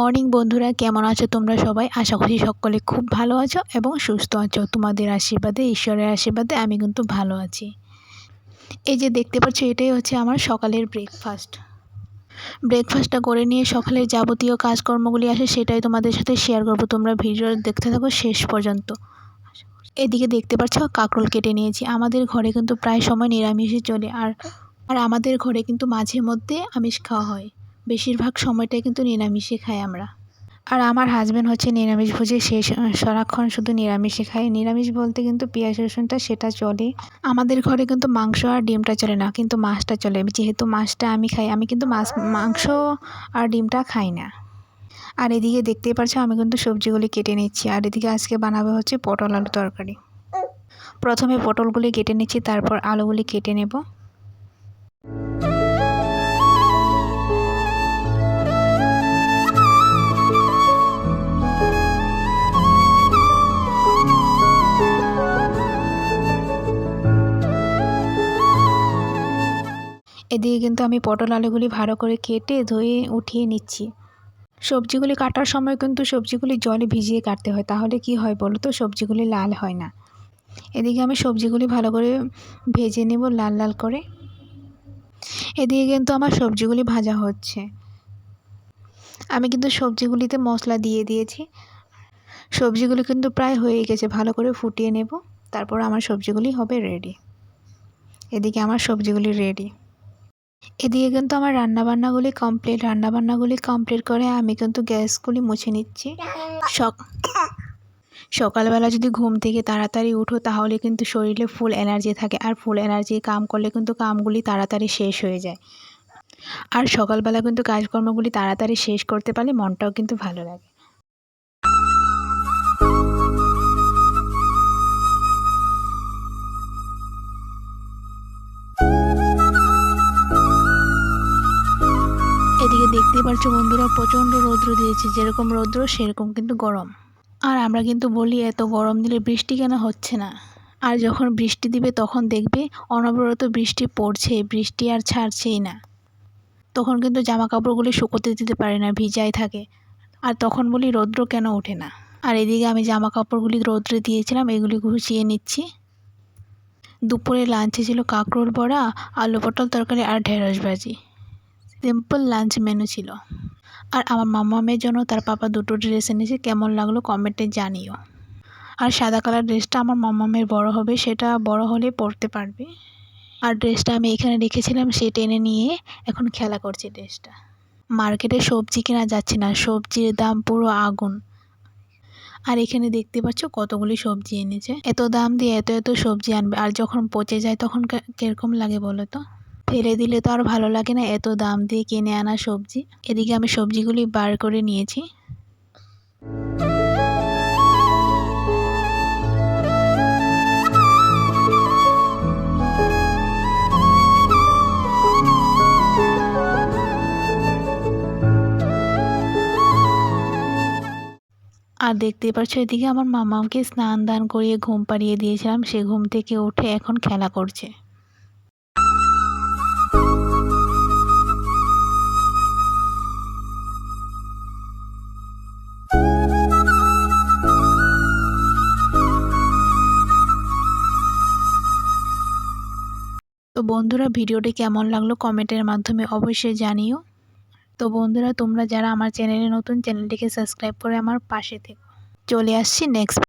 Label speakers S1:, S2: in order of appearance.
S1: Morning বন্ধুরা, কেমন আছো তোমরা সবাই? আশা করি সকলে খুব ভালো আছো এবং সুস্থ আছো। তোমাদের আশীর্বাদে, ঈশ্বরের আশীর্বাদে আমি কিন্তু ভালো আছি। এই যে দেখতে পাচ্ছ, এটাই হচ্ছে আমার সকালের ব্রেকফাস্ট ব্রেকফাস্টটা করে নিয়ে সকালের যাবতীয় কাজকর্মগুলি আসে সেটাই তোমাদের সাথে শেয়ার করব। তোমরা ভিডিও দেখতে থাকো শেষ পর্যন্ত। এদিকে দেখতে পাচ্ছ, কাঁকরোল কেটে নিয়েছি। আমাদের ঘরে কিন্তু প্রায় সময় নিরামিষই চলে, আর আর আমাদের ঘরে কিন্তু মাঝে মধ্যে আমিষ খাওয়া হয়। বেশিরভাগ সময়টাই কিন্তু নিরামিষই খাই আমরা। আর আমার হাজব্যান্ড হচ্ছে নিরামিষ ভোজে সে সারাক্ষণ শুধু নিরামিষই খায়। নিরামিষ বলতে কিন্তু পেঁয়াজ রসুনটা সেটা চলে। আমাদের ঘরে কিন্তু মাংস আর ডিমটা চলে না, কিন্তু মাছটা চলে। যেহেতু মাছটা আমি খাই, আমি কিন্তু মাছ, মাংস আর ডিমটা খাই না। আর এদিকে দেখতেই পারছ আমি কিন্তু সবজিগুলি কেটে নিচ্ছি। আর এদিকে আজকে বানাবো হচ্ছে পটল আলু তরকারি। প্রথমে পটলগুলি কেটে নিচ্ছি, তারপর আলুগুলি কেটে নেব। এদিকে কিন্তু আমি পটল আলুগুলি ভালো করে কেটে ধুয়ে উঠিয়ে নিচ্ছি। সবজিগুলি কাটার সময় কিন্তু সবজিগুলি জলে ভিজিয়ে কাটতে হয়। তাহলে কি হয় বলো তো? সবজিগুলি লাল হয় না। এদিকে আমি সবজিগুলি ভালো করে ভেজে নেব লাল লাল করে। এদিকে কিন্তু আমার সবজিগুলি ভাজা হচ্ছে। আমি কিন্তু সবজিগুলিতে মশলা দিয়ে দিয়েছি। সবজিগুলি কিন্তু প্রায় হয়ে গেছে, ভালো করে ফুটিয়ে নেব। তারপর আমার সবজিগুলি হবে রেডি এদিকে আমার সবজিগুলি রেডি এদিকে কিন্তু আমার রান্নাবান্নাগুলি কমপ্লিট রান্নাবান্নাগুলি কমপ্লিট করে আমি কিন্তু গ্যাসগুলি মুছে নিচ্ছি। সক, সকালবেলা যদি ঘুম থেকে তাড়াতাড়ি উঠো তাহলে কিন্তু শরীরে ফুল এনার্জি থাকে আর ফুল এনার্জি কাম করলে কিন্তু কামগুলি তাড়াতাড়ি শেষ হয়ে যায়। আর সকালবেলা কিন্তু কাজকর্মগুলি তাড়াতাড়ি শেষ করতে পারলে মনটাও কিন্তু ভালো লাগে। এদিকে দেখতেই পাচ্ছ বন্ধুরা প্রচণ্ড রৌদ্র দিয়েছে। যেরকম রৌদ্র, সেরকম কিন্তু গরম। আর আমরা কিন্তু বলি, এত গরম দিলে বৃষ্টি কেন হচ্ছে না? আর যখন বৃষ্টি দিবে, তখন দেখবে অনবরত বৃষ্টি পড়ছে। বৃষ্টি আর ছাড়ছেই না। তখন কিন্তু জামা কাপড়গুলি শুকোতে দিতে পারে না, ভিজাই থাকে। আর তখন বলি, রৌদ্র কেন ওঠে না? আর এদিকে আমি জামা কাপড়গুলি রৌদ্রে দিয়েছিলাম, এগুলি গুছিয়ে নিচ্ছি। দুপুরে লাঞ্চে ছিল কাঁকরোল বড়া, আলু পটল তরকারি আর ঢেঁড়স ভাজি। সিম্পল লাঞ্চ মেনু ছিল। আর আমার মামা মামামের জন্য তার পাপা দুটো ড্রেস এনেছে, কেমন লাগল কমেন্টে জানিও। আর সাদা কালার ড্রেসটা আমার মামা মামামের বড় হবে, সেটা বড় হলে পরতে পারবে। আর ড্রেসটা আমি এখানে রেখেছিলাম, সে টেনে নিয়ে এখন খেলা করছে ড্রেসটা। মার্কেটে সবজি কেনা যাচ্ছে না, সবজির দাম পুরো আগুন। আর এখানে দেখতে পাচ্ছ কতগুলি সবজি এনেছে। এত দাম দিয়ে এত এত সবজি আনবে, আর যখন পচে যায় তখন কীরকম লাগে বলো তো? ফেলে দিলে তো আর ভালো লাগে না এত দাম দিয়ে কিনে আনা সবজি। এদিকে আমি সবজিগুলি বার করে নিয়েছি। আর দেখতেই পাচ্ছ, এদিকে আমার মামাকে স্নান দান করিয়ে ঘুম পাড়িয়ে দিয়েছিলাম। সে ঘুম থেকে উঠে এখন খেলা করছে। বন্ধুরা ভিডিওটি কেমন লাগল কমেন্টের মাধ্যমে অবশ্যই জানিও। তো বন্ধুরা, তোমরা যারা আমার চ্যানেলে নতুন, চ্যানেলটিকে সাবস্ক্রাইব করে আমার পাশে থেকো। চলে আসছি নেক্সট